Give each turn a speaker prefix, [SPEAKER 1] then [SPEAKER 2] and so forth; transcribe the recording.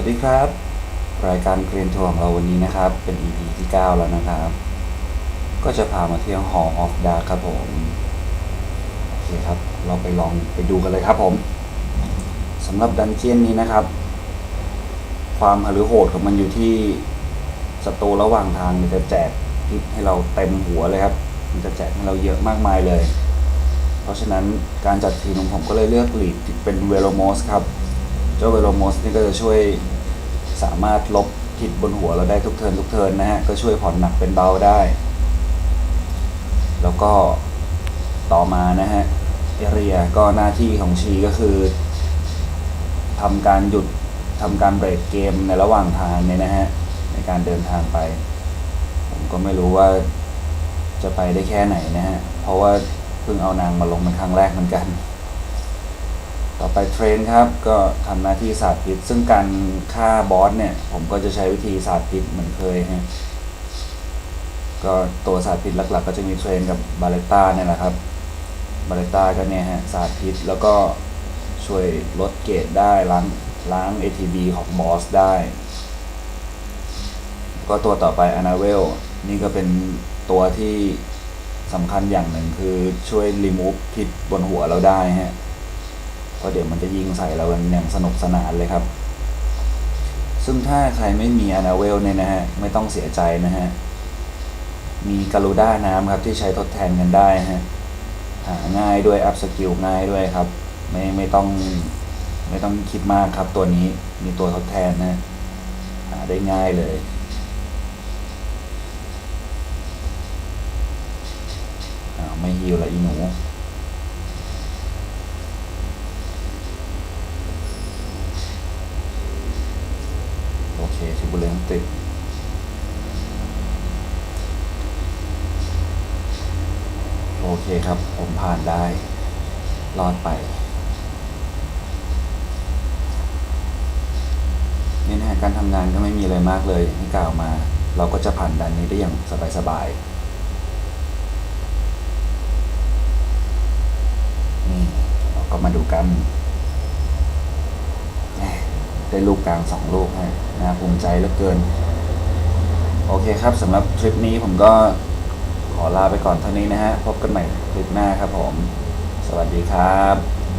[SPEAKER 1] วัสดีครับ รายการเกรียนทัวร์ของเราวันนี้นะครับ เป็น EP ที่ 9 แล้วนะครับ ก็จะพามาเที่ยว Hall of Dark ครับผมโอเคครับ เราไปลองไปดูกันเลยครับผมสำหรับดันเจียนนี้นะครับ ความหฤโหดของมันอยู่ที่ศัตรูระหว่างทางมันจะแจกพิษให้เราเต็มหัวเลยครับ มันจะแจกให้เราเยอะมากมายเลย เพราะฉะนั้นการจัดทีมของผมก็เลยเลือกลีดเป็นเวโรโมสครับ เจ้าเวโรโมสนี่ก็จะช่วยสามารถลบพิษบนหัวเราได้ทุกเทิร์นทุกเทิร์นนะฮะ ก็ช่วยผ่อนหนักเป็นเบาได้ แล้วก็ต่อมานะฮะเอเรียก็หน้าที่ของชีก็คือทำการหยุดทำการเบรกเกมในระหว่างทางเนี่ยนะฮะ ในการเดินทางไป ผมก็ไม่รู้ว่าจะไปได้แค่ไหนนะฮะ เพราะว่าเพิ่งเอานางมาลงเป็นครั้งแรกเหมือนกัน ต่อไปเทรนครับ ก็ทำหน้าที่สาดพิษซึ่งการฆ่าบอสเนี่ย ผมก็จะใช้วิธีสาดพิษเหมือนเคยฮะก็ตัวสาดพิษหลักๆ ก็จะมีเทรนกับบาเลต้าเนี่ยแหละครับ บาเลต้าก็เนี่ยฮะสาดพิษแล้วก็ช่วยลดเกรดได้ล้างล้าง ATB ของบอสได้ ก็ตัวต่อไปอนาเวลนี่ก็เป็นตัวที่สำคัญอย่างหนึ่งคือช่วยรีมูฟพิษบนหัวเราได้ฮะ เพราะเดี๋ยวมันจะยิงใส่เรากันอย่างสนุกสนานเลยครับ ซึ่งถ้าใครไม่มีอนาเวลเนี่ยนะฮะ ไม่ต้องเสียใจนะฮะ มีการูด้าน้ำครับที่ใช้ทดแทนกันได้ฮะ หาง่ายด้วยอัพสกิลง่ายด้วยครับ ไม่ไม่ต้องไม่ต้องคิดมากครับตัวนี้มีตัวทดแทนนะ หาได้ง่ายเลยอ้าไม่ฮิวละอีหนู โอเคทิบูเลนติดโอเคครับ ผมผ่านได้ รอดไปนี่นะการทำงานก็ไม่มีอะไรมากเลยที่กล่าวมา เราก็จะผ่านด่านนี้ได้อย่างสบายๆนี่เราก็มาดูกัน ได้ลูกกลางสองลูกฮะน่าภูมิใจเหลือเกิน โอเคครับสำหรับทริปนี้ผมก็ขอลาไปก่อนเท่านี้นะฮะ พบกันใหม่คลิปหน้าครับผม สวัสดีครับ